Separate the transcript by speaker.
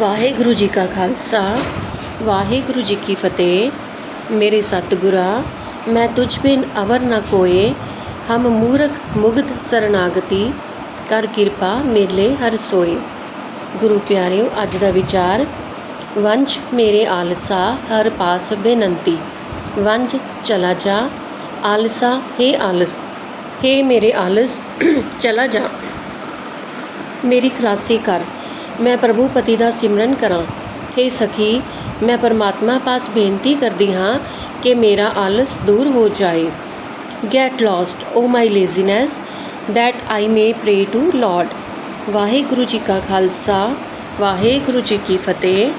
Speaker 1: ਵਾਹਿਗੁਰੂ ਜੀ ਕਾ ਖਾਲਸਾ, ਵਾਹਿਗੁਰੂ ਜੀ ਕੀ ਫਤਿਹ। ਮੇਰੇ ਸਤਿਗੁਰਾਂ, ਮੈਂ ਤੁਝ ਬਿਨ ਅਵਰ ਨਾ ਕੋਏ, ਹਮ ਮੂਰਖ ਮੁਗਧ ਸਰਨਾਗਤੀ, ਕਰ ਕਿਰਪਾ ਮੇਲੇ ਹਰ ਸੋਏ। ਗੁਰੂ ਪਿਆਰਿਓ, ਅੱਜ ਦਾ ਵਿਚਾਰ ਵੰਜ ਮੇਰੇ ਆਲਸਾ ਹਰ ਪਾਸ ਬੇਨੰਤੀ। ਵੰਜ ਚਲਾ ਜਾ, ਆਲਸਾ, ਹੇ ਆਲਸ, ਹੇ ਮੇਰੇ ਆਲਸ, ਚਲਾ ਜਾ। ਮੇਰੀ ਖਲਾਸੀ ਕਰ। ਮੈਂ ਪ੍ਰਭੂ ਪਤੀ ਦਾ ਸਿਮਰਨ ਕਰਾਂ। ਹੇ ਸਖੀ, ਮੈਂ ਪਰਮਾਤਮਾ ਪਾਸ ਬੇਨਤੀ ਕਰਦੀ ਹਾਂ ਕਿ ਮੇਰਾ ਆਲਸ ਦੂਰ ਹੋ ਜਾਏ। Get lost O my laziness that I may pray to Lord Waheguru ji ਕਾ ਖਾਲਸਾ, ਵਾਹਿਗੁਰੂ ਜੀ ਕੀ ਫਤਿਹ।